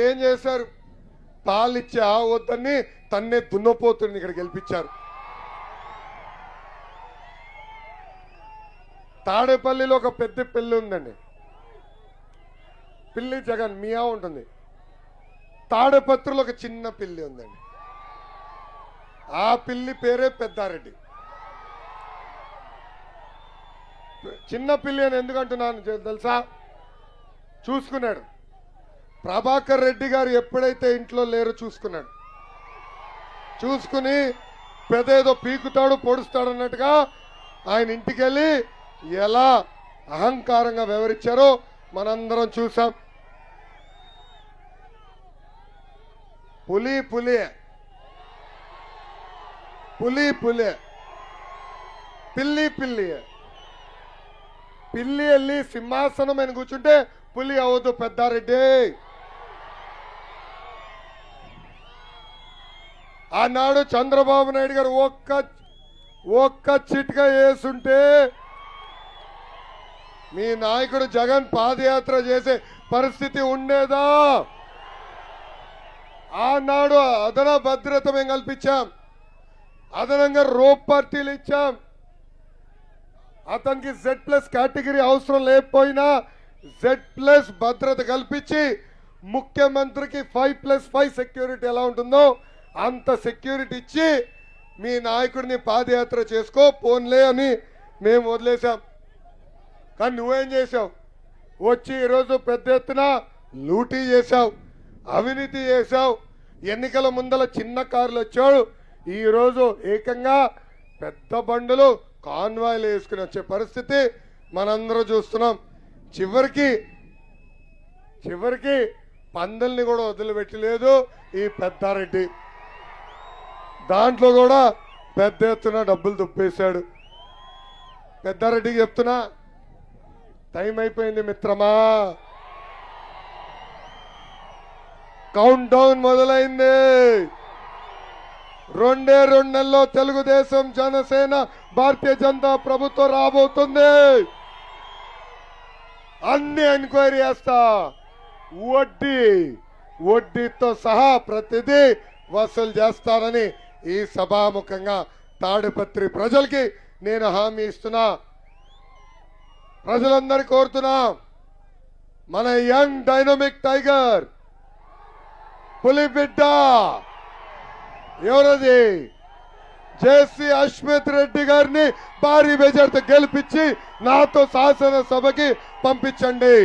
మీరేం చేశారు? పాలిచ్చే ఆ వద్దని తన్నే దున్నపోతుని ఇక్కడ గెలిపించారు. తాడేపల్లిలో ఒక పెద్ద పిల్లి ఉందండి. పిల్లి జగన్ మియా ఉంటుంది. తాడేపత్రిలో ఒక చిన్న పిల్లి ఉందండి. ఆ పిల్లి పేరే పెద్దారెడ్డి. చిన్న పిల్లి అని ఎందుకంటున్నాను తెలుసా? చూసుకున్నాడు. ప్రభాకర్ రెడ్డి గారు ఎప్పుడైతే ఇంట్లో లేరో చూసుకున్నాడు. చూసుకుని పెదేదో పీకుతాడు పొడుస్తాడు అన్నట్టుగా ఆయన ఇంటికి వెళ్ళి ఎలా అహంకారంగా వివరించారో మనందరం చూసాం పులి పులి. పులి పులి. పిల్లి పిల్లి. పిల్లి వెళ్ళి సింహాసనం అని కూర్చుంటే పులి అవద్దు పెద్దారెడ్డి. ఆనాడు చంద్రబాబు నాయుడు గారు ఒక్క ఒక్క చిట్కా వేసుంటే మీ నాయకుడు జగన్ పాదయాత్ర చేసే పరిస్థితి ఉండేదా? ఆనాడు అదన భద్రత మేము కల్పించాం. అదనంగా రోప్ పార్టీలు ఇచ్చాం. అతనికి జెడ్ ప్లస్ కేటగిరీ అవసరం లేకపోయినా జెడ్ ప్లస్ భద్రత కల్పించి ముఖ్యమంత్రికి ఫైవ్ ప్లస్ ఫైవ్ సెక్యూరిటీ ఎలా ఉంటుందో అంత సెక్యూరిటీ ఇచ్చి మీ నాయకుడిని పాదయాత్ర చేసుకో పోన్లే అని మేము వదిలేశాం. కానీ నువ్వేం చేసావు వచ్చి ఈరోజు పెద్ద ఎత్తున లూటీ చేశావు అవినీతి చేశావు. ఎన్నికల ముందల చిన్న కార్లు వచ్చాడు ఈరోజు ఏకంగా పెద్ద బండులు కాన్వాయ్లు వేసుకుని వచ్చే పరిస్థితి మనందరూ చూస్తున్నాం. చివరికి చివరికి పందల్ని కూడా వదిలిపెట్టలేదు ఈ పెద్దారెడ్డి. దాంట్లో కూడా పెద్ద ఎత్తున డబ్బులు దుప్పేశాడు పెద్దారెడ్డికి చెప్తున్నా టైం అయిపోయింది మిత్రమా. కౌంట్ డౌన్ మొదలైంది. రెండే రెండు నెలల్లో తెలుగుదేశం జనసేన భారతీయ జనతా ప్రభుత్వం రాబోతుంది. అన్ని ఎంక్వైరీ చేస్తా. వడ్డీ వడ్డీతో సహా ప్రతిదీ వసూలు చేస్తారని ఈ సభాముఖంగా తాడిపత్రి ప్రజలకి నేను హామీ ఇస్తున్నా. ప్రజలందరూ కోరుతున్నా మన యంగ్ డైనమిక్ టైగర్ పులిబిడ్డ ఎవరది? జేసీ అశ్మిత్ రెడ్డి గారిని భారీ మెజార్టీతో గెలిపించి నాతో శాసనసభకి పంపించండి.